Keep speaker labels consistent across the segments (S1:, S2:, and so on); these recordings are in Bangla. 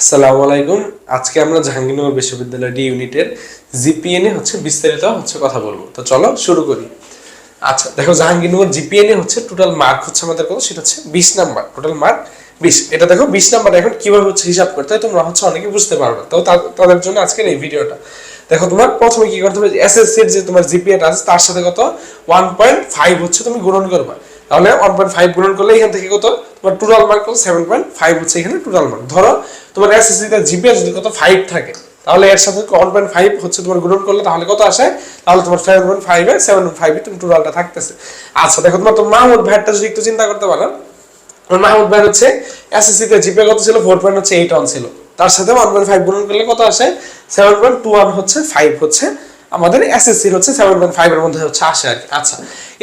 S1: আসসালামু আলাইকুম। আজকে আমরা জাহাঙ্গীরনগর বিশ্ববিদ্যালয় ডি ইউনিটের জিপিএন এ হচ্ছে বিস্তারিত হচ্ছে কথা বলব। তো চলো শুরু করি। আচ্ছা দেখো জাহাঙ্গীরনগর জিপিএন এ হচ্ছে টোটাল মার্ক হচ্ছে আমাদের কত? সেটা হচ্ছে বিশ নাম্বার। টোটাল মার্ক বিশ। এটা দেখো বিশ নাম্বার। এখন কীভাবে হচ্ছে হিসাব করতে হয় তোমরা হচ্ছে অনেকে বুঝতে পারবে। তো তাদের জন্য আজকের এই ভিডিওটা। দেখো তোমার প্রথমে কি করতে হবে? এসএসসি এর যে তোমার জিপিএটা আছে, তার সাথে কত? ওয়ান পয়েন্ট ফাইভ হচ্ছে তুমি গ্রহণ করবা। তাহলে ওয়ান পয়েন্ট ফাইভ গুণন করলে এখান থেকে কত? তোমার টোটাল মার্ক কত? সেভেন পয়েন্ট ফাইভ হচ্ছে এখানে টোটাল মার্ক ধরো, তোমার এসএসসি তে জিপিএ যদি কত ফাইভ থাকে, তাহলে এর সাথে ওয়ান পয়েন্ট ফাইভ হচ্ছে তোমার গুণন করলে তাহলে কত আসে? তাহলে তোমার সেভেন পয়েন্ট ফাইভে সেভেন পয়েন্ট ফাইভে তুমি টোটালটা থাকতেছে। আচ্ছা দেখো, তোমার তো মাহমুদ ভাইয়েরটা যদি একটু চিন্তা করতে পারো মাহমুদ ভাই হচ্ছে এসএসসি তে জিপে কত ছিল? ফোর পয়েন্ট হচ্ছে এইট ওয়ান ছিল। তার সাথে ওয়ান পয়েন্ট ফাইভ গুণন করলে কত আসে? সেভেন পয়েন্ট টু ওয়ান হচ্ছে ফাইভ হচ্ছে আমাদের এসএসসি হচ্ছে সেভেন পয়েন্ট ফাইভ এর মধ্যে হচ্ছে আসে আর কি আচ্ছা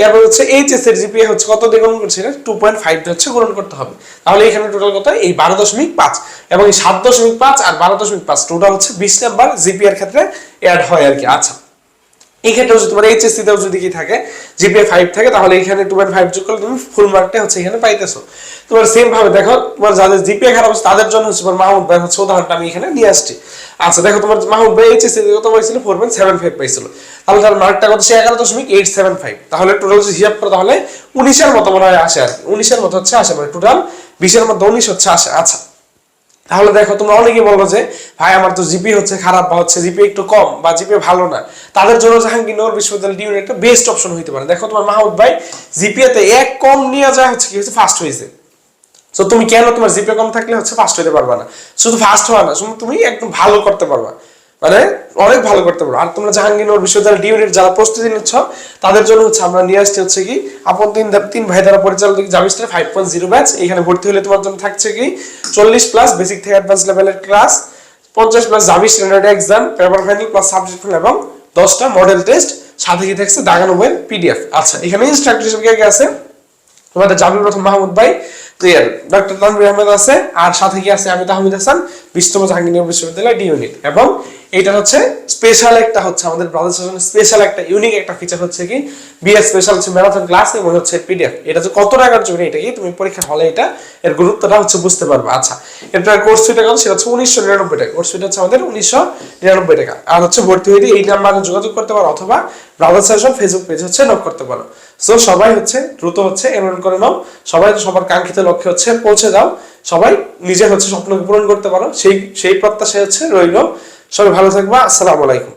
S1: এরপর হচ্ছে এইচএস এর জিপিএ হচ্ছে কত দিয়ে গুণন করছে? টু পয়েন্ট ফাইভ হচ্ছে গুণন করতে হবে। তাহলে এখানে টোটাল কত? এই বারো দশমিক পাঁচ। এবং এই সাত দশমিক পাঁচ আর বারো দশমিক পাঁচ টোটাল হচ্ছে বিশ নাম্বার জিপিএর ক্ষেত্রে অ্যাড হয় আর কি আচ্ছা এই ক্ষেত্রে যদি তোমার এইচএসসি তেও যদি কি থাকে জিপিএ ফাইভ থাকে, তাহলে এখানে টু পয়েন্ট ফাইভ যোগ করলে তুমি ফুল মার্কটা হচ্ছে এখানে পাইতেছো। তোমার সেম ভাবে, দেখো, তোমার যাদের জিপিএ খারাপ হচ্ছে তাদের জন্য হচ্ছে তোমার মাহমুদ ভাই হচ্ছে উদাহরণটা আমি এখানে নিয়ে আসছি। আচ্ছা দেখো, তোমার মাহমুদ ভাই এইচএসসি কত পাইছিল ফোর পয়েন্ট সেভেন ফাইভ পাইছিল। তাহলে তার মার্কটা কত? সে এগারো দশমিক এইট সেভেন ফাইভ তাহলে টোটাল যদি হিসাব করো, তাহলে উনিশের মতো মনে হয় আসে আর উনিশের মতো হচ্ছে আসে মানে টোটাল বিশের মধ্যে উনিশ হচ্ছে আসে। আচ্ছা তাহলে দেখো, তোমরা অনেকেই বলব যে, ভাই, আমার তো জিপি হচ্ছে খারাপ বা হচ্ছে জিপি একটু কম বা জিপি ভালো না। তাদের জন্য জাহাঙ্গীরনগর বিশ্ববিদ্যালয় ডিউন একটা বেস্ট অপশন হইতে পারে। দেখো, তোমার মাহমুদ ভাই জিপিএতে এক কম নিয়ে যায় হচ্ছে কি? হচ্ছে ফার্স্ট হয়েছে। তো তুমি কেন তোমার জিপে কম থাকলে হচ্ছে ফার্স্ট হইতে পারবা না? শুধু ফার্স্ট হওয়া না, শুধু তুমি একদম ভালো করতে পারবা। মানে অনেক ভালো করতে পারো আর তোমরা জাহাঙ্গীরনগর বিশ্ববিদ্যালয় ডিউনিট যারা প্রস্তুতি নিচ্ছ, তাদের জন্য হচ্ছে আমরা নিয়ে আসছি হচ্ছে কি, আপন তিন তিন ভাই দ্বারা পরিচালিত জামিস্টার ফাইভ পয়েন্ট জিরো ব্যাচ এখানে ভর্তি হলে তোমার জন্য থাকছে কি, চল্লিশ প্লাস বেসিক থেকে অ্যাডভান্স লেভেলের ক্লাস পঞ্চাশ প্লাস জামি standard exam paper final plus subject এবং দশটা মডেল টেস্ট সাথে কি থাকছে দাগানো বইয়ের পিডিএফ আচ্ছা এখানে ইনস্ট্রাক্টর হিসেবে কে আছে? তোমাদের জামিল প্রথম মাহমুদ ভাই ক্লিয়ার ডক্টর তানভীর আহমেদ আছে, আর সাথে কি আছে? আমি আহমেদ হাসান বিশ্বতম জাহাঙ্গীরনগর বিশ্ববিদ্যালয় ডি ইউনিট এবং এটা হচ্ছে স্পেশাল একটা হচ্ছে আমাদের ব্রাদার স্পেশাল একটা ইউনিক একটা ফিচার হচ্ছে কি? বিএস স্পেশাল হচ্ছে ম্যারাথন ক্লাস এবং হচ্ছে পিডিএফ এটা যে কত টাকার জন্য, এটা কি তুমি পরীক্ষা হলে এটা এর গুরুত্বটা হচ্ছে বুঝতে পারবে। আচ্ছা এটার কোর্স ফিটা কত? সেটা হচ্ছে উনিশশো নিরানব্বই টাকা। কোর্স ফিটা হচ্ছে আমাদের উনিশশো নিরানব্বই টাকা। আর হচ্ছে ভর্তি হয়ে এই নাম্বারে যোগাযোগ করতে পারো অথবা ব্রাদার সাহেব ফেসবুক পেজ হচ্ছে নক করতে পারো। সো সবাই হচ্ছে দ্রুত হচ্ছে এনরোল করে নাও। সবাই সবার কাঙ্ক্ষিত লক্ষ্যে হচ্ছে পৌঁছে যাও। সবাই নিজের হচ্ছে স্বপ্নকে পূরণ করতে পারো। সেই সেই প্রত্যাশা হচ্ছে রইল। সবাই ভালো থাকবা। আসসালামু আলাইকুম।